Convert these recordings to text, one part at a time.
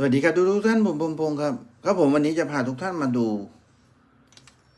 สวัสดีครับทุกทุกท่านผมพงพงศ์ครับครับผมวันนี้จะพาทุกท่านมาดู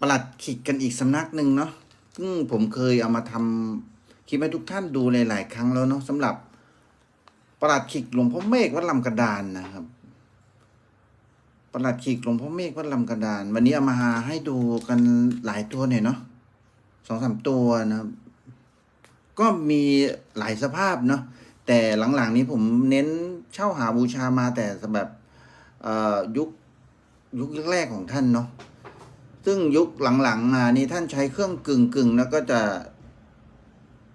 ประหลัดขิกกันอีกสำนักหนึ่งเนาะซึ่งผมเคยเอามาทำคลิปให้ทุกท่านดูหลายๆครั้งแล้วเนาะสำหรับประหลัดขิกหลวงพ่อเมฆวัดลำกระดานนะครับประหลัดขิกหลวงพ่อเมฆวัดลำกระดาน วันนี้เอามาให้ดูกันหลายตัวหน่อยเนาะสองสามตัวนะครับก็มีหลายสภาพเนาะ แต่หลังๆนี้ผมเน้นเช่าหาบูชามาแต่แบบยุคยุคแรกๆของท่านเนาะซึ่งยุคหลังๆอ่านี่ท่านใช้เครื่องกึ่งกึ่งๆแล้วก็จะ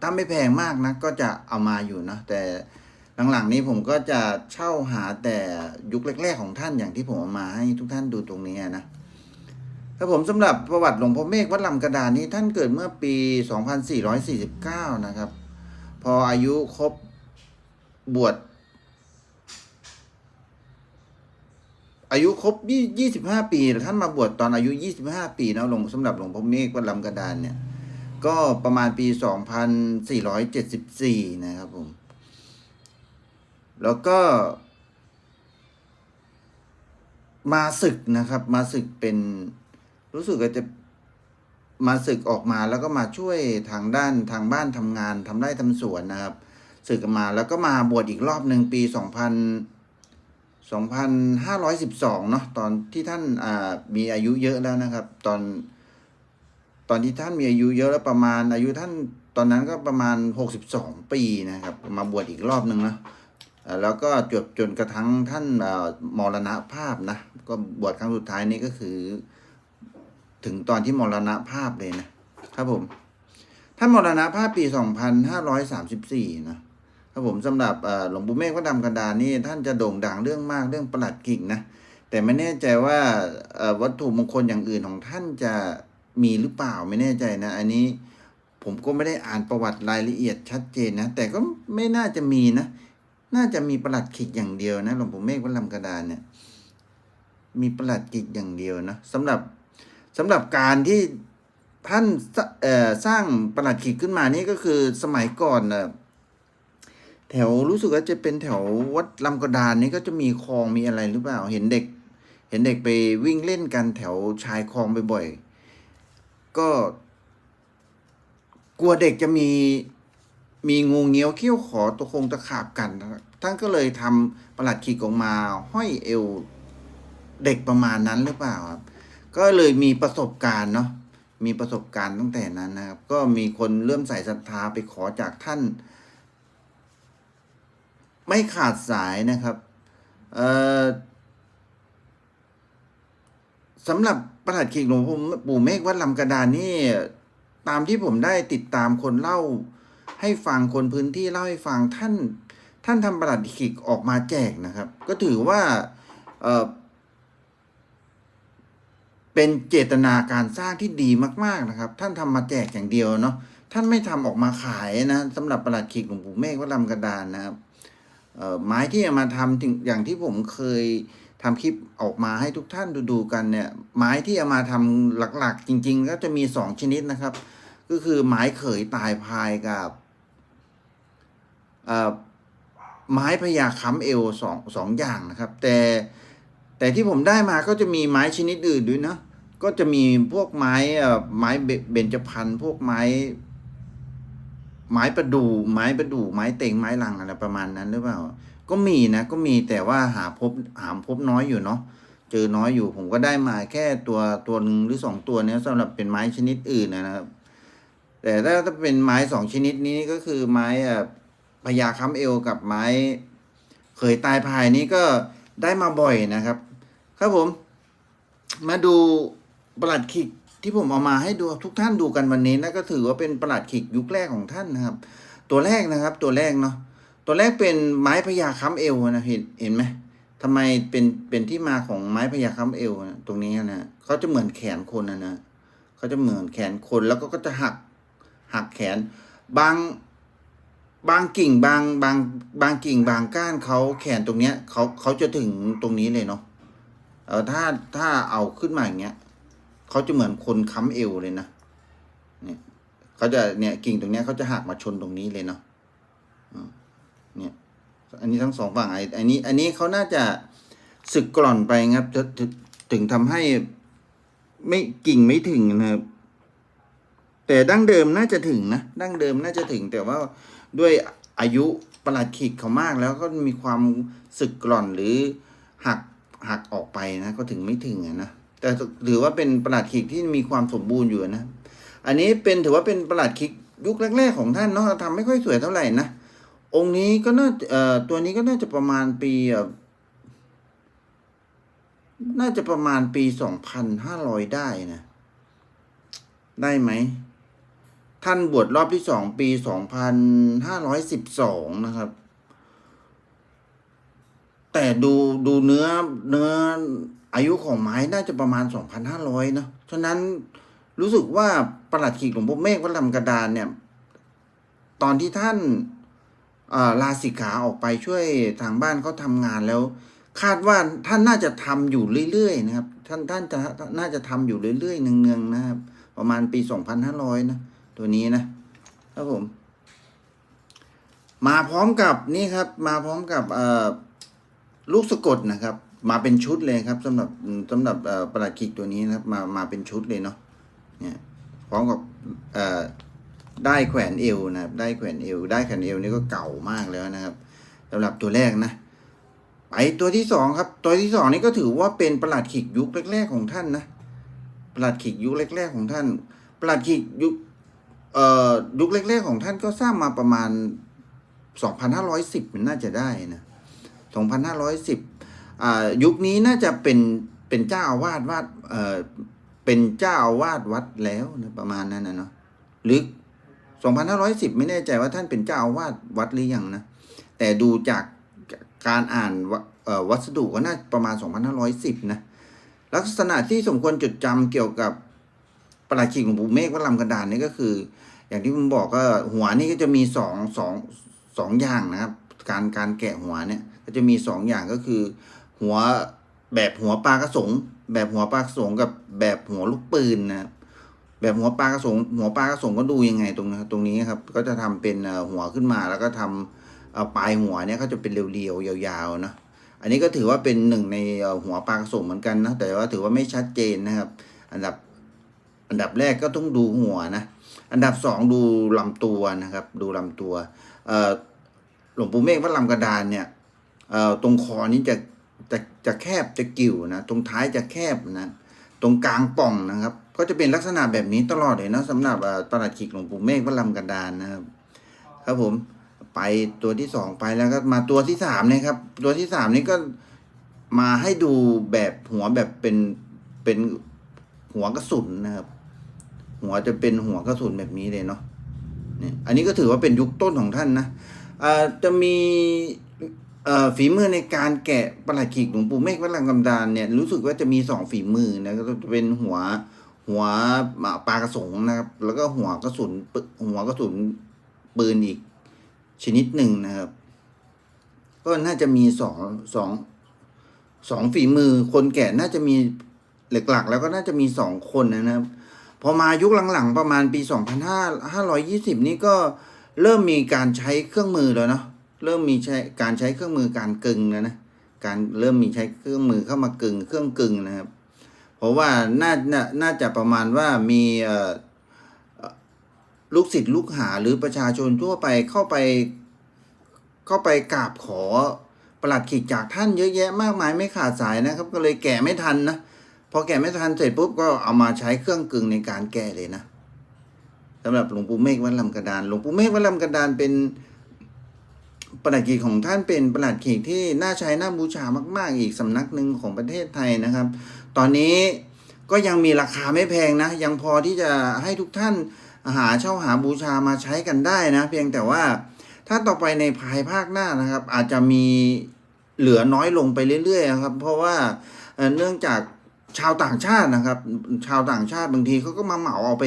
ถ้าไม่แพงมากนะก็จะเอามาอยู่นะแต่หลังๆนี้ผมก็จะเช่าหาแต่ยุคแรก ๆ ของท่านอย่างที่ผมเอามาให้ทุกท่านดูตรงนี้นะครับผมสำหรับประวัติหลวงพ่อเมฆวัดลำกระดานนี้ท่านเกิดเมื่อปี 2449 นะครับ พออายุครบ บวชอายุครบยี่25ปีท่านมาบวชตอนอายุ25ปีนะหลวงสำหรับหลวงพ่อเมฆวัดลำกระดานเนี่ย ก็ประมาณปี2474นะครับผม แล้วก็ มาศึกนะครับ มาศึกเป็นรู้สึกว่าจะมาศึกออกมาแล้วก็มาช่วยทางด้านทางบ้านทำงานทำไร่ทำสวนนะครับ ศึกมาแล้วก็มาบวชอีกรอบหนึ่งปีสองพันสองพันห้าร้อยสิบสองเนาะตอนที่ท่านอ่ามีอายุเยอะแล้วนะครับ ตอน ตอนที่ท่านมีอายุเยอะแล้วประมาณ อายุท่านตอนนั้นก็ประมาณหกสิบสองปีนะครับ มาบวชอีกรอบหนึ่งนะเอ่อแล้วก็จบจนกระทั่งท่านอ่อมรณภาพนะ ก็บวชครั้งสุดท้ายนี้ก็คือ ถึงตอนที่มรณภาพเลยนะครับผม ท่านมรณภาพปี 2534 นะ ครับผมสำหรับหลวงปู่เมฆวัดดำกระดานนี่ท่านจะโด่งดังเรื่องมากเรื่องประหลัดกิ่งนะแต่ไม่แน่ใจว่าวัตถุมงคลอย่างอื่นของท่านจะมีหรือเปล่าไม่แน่ใจนะ อันนี้ผมก็ไม่ได้อ่านประวัติรายละเอียดชัดเจนนะ แต่ก็ไม่น่าจะมีนะ น่าจะมีประหลัดขิกอย่างเดียวนะหลวงปู่เมฆวัดลำกระดานเนี่ยมีประหลัดขิกอย่างเดียวนะสำหรับสำหรับการที่ท่านสร้างประหลัดขีดขึ้นมานี่ก็คือสมัยก่อนน่ะ แถวรู้สึกว่าจะเป็นแถววัดลำกระดานนี่ก็จะมีคลองมีอะไรหรือเปล่า เห็นเด็ก เห็นเด็กไปวิ่งเล่นกันแถวชายคลองบ่อยๆ ก็ กลัวเด็กจะมีมีงูเงี้ยวเขี้ยวขอตัวคงตะขาบกันท่านก็เลยทำประหลัดขีดออกมาห้อยเอวเด็กประมาณนั้นหรือเปล่าครับ ก็เลยมีประสบการณ์เนาะมีประสบการณ์ตั้งแต่นั้นนะครับ ก็มีคนเริ่มใส่ศรัทธาไปขอจากท่าน ไม่ขาดสายนะครับเอ่อสำหรับประหลัดขีกหลวงพ่อปู่เมฆวัดลำกระดานนี่ตามที่ผมได้ติดตามคนเล่า ให้ฟังคนพื้นที่เล่าให้ฟังท่าน ท่านทำประหลัดขีกออกมาแจกนะครับ ก็ถือว่าเอ่อเป็นเจตนาการสร้างที่ดีมาก ๆนะครับ ท่านทำมาแจกอย่างเดียวเนาะท่านไม่ทำออกมาขายนะสำหรับประหลัดขีกหลวงปู่เมฆวัดลำกระดานนะครับ ไม้ที่เอามาทำถึงอย่างที่ผมเคยทำคลิปออกมาให้ทุกท่านดูๆกันเนี่ย ไม้ที่เอามาทำหลักๆ จริง ๆ ก็จะมีสองชนิดนะครับ ก็คือไม้เขยตายพายกับไม้พญาค้ำเอวสองสองอย่างนะครับ แต่แต่ที่ผมได้มาก็จะมีไม้ชนิดอื่นด้วยนะก็จะมีพวกไม้ไม้เบเบญจพรรณพวกไม้ ไม้ประดู่ไม้ประดู่ไม้เต็งไม้ลังอะไรประมาณนั้นหรือเปล่า ก็มีนะก็มีแต่ว่าหาพบหาพบน้อยอยู่เนาะเจอน้อยอยู่ผมก็ได้มาแค่ตัวตัวหนึ่งหรือสองตัวเนี้ยสำหรับเป็นไม้ชนิดอื่นนะครับ แต่ถ้าถ้าเป็นไม้สองชนิดนี้ก็คือไม้พญาค้ำเอวกับไม้เคยตายพายนี้ก็ได้มาบ่อยนะครับ ครับผม มาดูประหลัดขิก ที่ผมเอามาให้ดูทุกท่านดูกันวันนี้นะก็ถือว่าเป็นประหลัดขิกยุคแรกของท่านนะครับ ตัวแรกนะครับ ตัวแรกเนาะตัวแรกเป็นไม้พญาค้ำเอวนะเห็นเห็นไหมทำไมเป็นเป็นที่มาของไม้พญาค้ำเอวนะตรงนี้นะเขาจะเหมือนแขนคนนะนะเขาจะเหมือนแขนคนแล้วก็ก็จะหักหักแขน บางบางกิ่งบางบางบางกิ่งบางก้านเขาแขนตรงเนี้ยเขาเขาจะถึงตรงนี้เลยเนาะเออถ้าถ้าเอาขึ้นมาอย่างเงี้ย เขาจะเหมือนคนค้ำเอวเลยนะเนี่ยเขาจะเนี่ยกิ่งตรงเนี้ยเขาจะหักมาชนตรงนี้เลยเนาะเนี่ยอันนี้ทั้งสองฝั่งไอ้อันนี้ อันนี้เขาน่าจะสึกกร่อนไปครับถึถึถึงทำให้ไม่กิ่งไม่ถึงนะครับ แต่ดั้งเดิมน่าจะถึงนะดั้งเดิมน่าจะถึง แต่ว่าด้วยอายุประหลัดขิกเขามากแล้วก็มีความสึกกร่อนหรือหักหักออกไปนะ ก็ถึงไม่ถึงนะ แต่ถือว่าเป็นประหลัดขิกที่มีความสมบูรณ์อยู่นะ อันนี้เป็นถือว่าเป็นประหลัดขิกยุคแรก ๆ ของท่านเนาะทำไม่ค่อยสวยเท่าไหร่นะ องค์นี้ก็น่าเอ่อตัวนี้ก็น่าจะประมาณปีน่าจะประมาณปีสองพันห้าร้อยได้นะ ได้ไหม ท่านบวชรอบที่สองปีสองพันห้าร้อยสิบสองนะครับ แต่ดูดูเนื้อเนื้อ อายุของไม้น่าจะประมาณสองพันห้าร้อยเนาะฉะนั้นรู้สึกว่าประหลัดขีกหลวงพ่อเมฆวัดลำกระดานเนี่ย ตอนที่ท่านลาสิกขาออกไปช่วยทางบ้านเขาทำงานแล้ว คาดว่าท่านน่าจะทำอยู่เรื่อยๆนะครับ ท่านท่านจะน่าจะทำอยู่เรื่อยๆเนืองๆนะครับ ประมาณปีสองพันห้าร้อยนะ ตัวนี้นะครับผม มาพร้อมกับนี่ครับ มาพร้อมกับลูกสะกดนะครับ มาเป็นชุดเลยครับสำหรับสำหรับประหลัดขิกตัวนี้นะครับ มามาเป็นชุดเลยเนาะเนี่ยพร้อมกับได้แขวนเอวนะครับได้แขวนเอวได้แขวนเอวนี่ก็เก่ามากแล้วนะครับสำหรับตัวแรกนะไปตัวที่สองครับ ตัวที่สองนี่ก็ถือว่าเป็นประหลัดขิกยุคแรกๆของท่านนะประหลัดขิกยุคแรกๆของท่านประหลัดขิกยุคเอ่อยุคแรกๆของท่านก็สร้างมาประมาณ 2,510มันน่าจะได้นะ2,510อ่า ยุคนี้น่าจะเป็นเป็นเจ้าอาวาสวัดเอ่อเป็นเจ้าอาวาสวัดแล้วนะประมาณนั้นนะเนาะหรือ 2,510 ไม่แน่ใจว่าท่านเป็นเจ้าอาวาสวัดหรือยังนะแต่ดูจากการอ่านวัสดุก็น่าประมาณ 2,510 นะลักษณะที่สมควรจดจำเกี่ยวกับประหลัดขิกหลวงปู่เมฆวัดลำกระดานนี่ก็คือ อย่างที่ผมบอกก็หัวนี่ก็จะมีสองสองสองอย่างนะครับ การการแกะหัวเนี่ยก็จะมีสองอย่างก็คือ หัวแบบหัวปลากระสง แบบหัวปลากระสงกับแบบหัวลูกปืนนะครับแบบหัวปลากระสง หัวปลากระสงก็ดูยังไงตรงนะตรงนี้ครับ ก็จะทำเป็นหัวขึ้นมาแล้วก็ทำเอ่อปลายหัวเนี่ยก็จะเป็นเรียวๆยาวๆนะอันนี้ก็ถือว่าเป็นหนึ่งในหัวปลากระสงเหมือนกันนะแต่ว่าถือว่าไม่ชัดเจนนะครับ อันดับอันดับแรกก็ต้องดูหัวนะอันดับสองดูลำตัวนะครับ ดูลำตัวหลวงปู่เมฆวัดลำกระดานเนี่ยตรงคอนี้จะ จะจะแคบจะกิ่วนะตรงท้ายจะแคบนะตรงกลางป่องนะครับ ก็จะเป็นลักษณะแบบนี้ตลอดเลยนะสำหรับเอ่อประหลัดขิกหลวงปู่เมฆวัดลำกระดานนะครับ ครับผมไปตัวที่สองไปแล้วก็มาตัวที่สามนี่ยครับ ตัวที่สามนี่ก็มาให้ดูแบบหัวแบบเป็นเป็นหัวกระสุนนะครับ หัวจะเป็นหัวกระสุนแบบนี้เลยเนาะเนี่ยอันนี้ก็ถือว่าเป็นยุคต้นของท่านนะอ่าจะมี ฝีมือในการแกะประหลัดขีกหลวงปู่เมฆวัดลังกำดานเนี่ยรู้สึกว่าจะมีสองฝีมือนะก็จะเป็นหัวหัวปลากระสงนะครับ แล้วก็หัวกระสุนหัวกระสุนปืนอีกชนิดหนึ่งนะครับ ก็น่าจะมีสองสองสองฝีมือ คนแกะน่าจะมีหลักๆ แล้วก็น่าจะมีสองคนนะครับ พอมายุคหลังๆ ประมาณปี 2520 นี่ก็เริ่มมีการใช้เครื่องมือแล้วเนาะ เริ่มมีใช้การใช้เครื่องมือการกึ่งแล้วนะการเริ่มมีใช้เครื่องมือเข้ามากึงเครื่องกึ่งนะครับ เพราะว่าน่าน่าน่าจะประมาณว่ามีลูกศิษย์ลูกหาหรือประชาชนทั่วไปเข้าไป เข้าไปกราบขอประหลัดขีกจากท่านเยอะแยะมากมายไม่ขาดสายนะครับ ก็เลยแกะไม่ทันนะพอแกะไม่ทันเสร็จปุ๊บก็เอามาใช้เครื่องกึ่งในการแกะเลยนะสำหรับหลวงปู่เมฆวัดลำกระดาน หลวงปู่เมฆวัดลำกระดานเป็น ประหลัดขีกของท่านเป็นประหลัดขีกที่น่าใช้น่าบูชามาก ๆ อีกสำนักหนึ่งของประเทศไทยนะครับ ตอนนี้ก็ยังมีราคาไม่แพงนะ ยังพอที่จะให้ทุกท่านหาเช่าหาบูชามาใช้กันได้นะ เพียงแต่ว่าถ้าต่อไปในภายภาคหน้านะครับ อาจจะมีเหลือน้อยลงไปเรื่อยๆครับ เพราะว่าเนื่องจากชาวต่างชาตินะครับ ชาวต่างชาติบางทีเขาก็มาเหมาเอาไป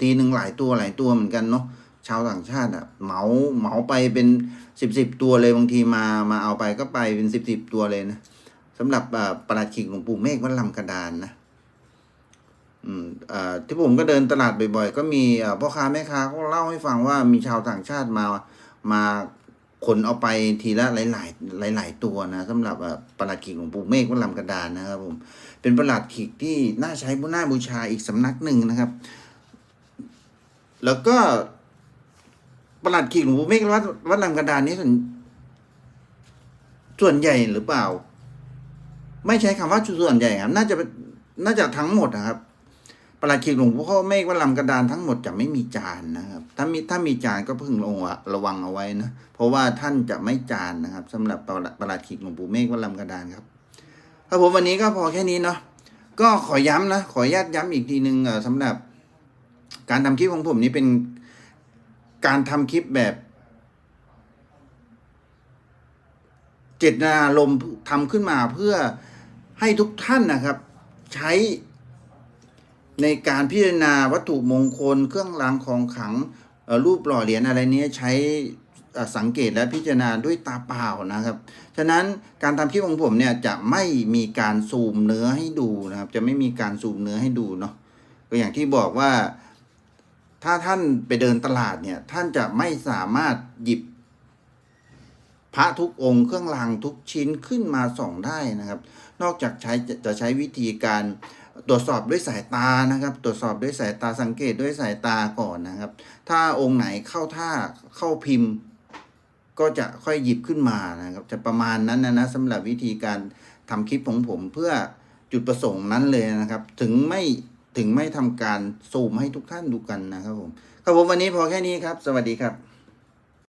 ทีหนึ่งหลายตัวหลายตัวเหมือนกันเนาะ ชาวต่างชาติอะเหมาเหมาไปเป็นสิบสิบตัวเลยบางทีมามาเอาไปก็ไปเป็นสิบสิบตัวเลยนะสำหรับประหลัดขิกหลวงปู่เมฆวัดลำกระดานนะอืมอ่าที่ผมก็เดินตลาดบ่อยๆ ก็มีอ่าพ่อค้าแม่ค้าก็เล่าให้ฟังว่ามีชาวต่างชาติมามาขนเอาไปทีละหลาย ๆ หลาย ๆ ตัวนะสำหรับประหลัดขีกหลวงปู่เมฆวัดลำกระดานนะครับผมเป็นประหลัดขีกที่น่าใช้บุน่าบูชาอีกสำนักหนึ่งนะครับ แล้วก็ ประหลัดขีกหลวงปู่เมฆวัดวัดลำกระดานนี้ส่วนส่วนใหญ่หรือเปล่า ไม่ใช้คำว่าส่วนใหญ่ครับ น่าจะเป็นน่าจะทั้งหมดนะครับประหลัดขีกหลวงพ่อเมฆวัดลำกระดานทั้งหมดจะไม่มีจานนะครับ ถ้ามีถ้ามีจานก็พึงระวังระวังเอาไว้นะเพราะว่าท่านจะไม่จานนะครับสำหรับประหลัดขีกหลวงปู่เมฆวัดลำกระดานครับครับผมวันนี้ก็พอแค่นี้เนาะก็ขอย้ำนะขออนุญาตย้ำอีกทีหนึ่งสำหรับการทำคลิปของผมนี้เป็น การทำคลิปแบบ เจตนารมทำขึ้นมาเพื่อให้ทุกท่านนะครับ ใช้ในการพิจารณาวัตถุมงคล เครื่องรางของขลังรูปหล่อเหรียญอะไรนี้ใช้สังเกตและพิจารณาด้วยตาเปล่านะครับ ฉะนั้นการทำคลิปของผมเนี่ยจะไม่มีการซูมเนื้อให้ดูนะครับ จะไม่มีการซูมเนื้อให้ดูเนาะก็อย่างที่บอกว่า ถ้าท่านไปเดินตลาดเนี่ย ท่านจะไม่สามารถหยิบ พระทุกองค์เครื่องรางทุกชิ้นขึ้นมาส่องได้นะครับ นอกจากใช้จะใช้วิธีการตรวจสอบด้วยสายตานะครับ ตรวจสอบด้วยสายตาสังเกตด้วยสายตาก่อนนะครับ ถ้าองค์ไหนเข้าท่าเข้าพิมพ์ก็จะค่อยหยิบขึ้นมานะครับ จะประมาณนั้นนะนะสำหรับวิธีการทำคลิปของผมเพื่อจุดประสงค์นั้นเลยนะครับ ถึงไม่ ถึงไม่ทำการซูมให้ทุกท่านดูกันนะครับผมครับผมวันนี้พอแค่นี้ครับ สวัสดีครับ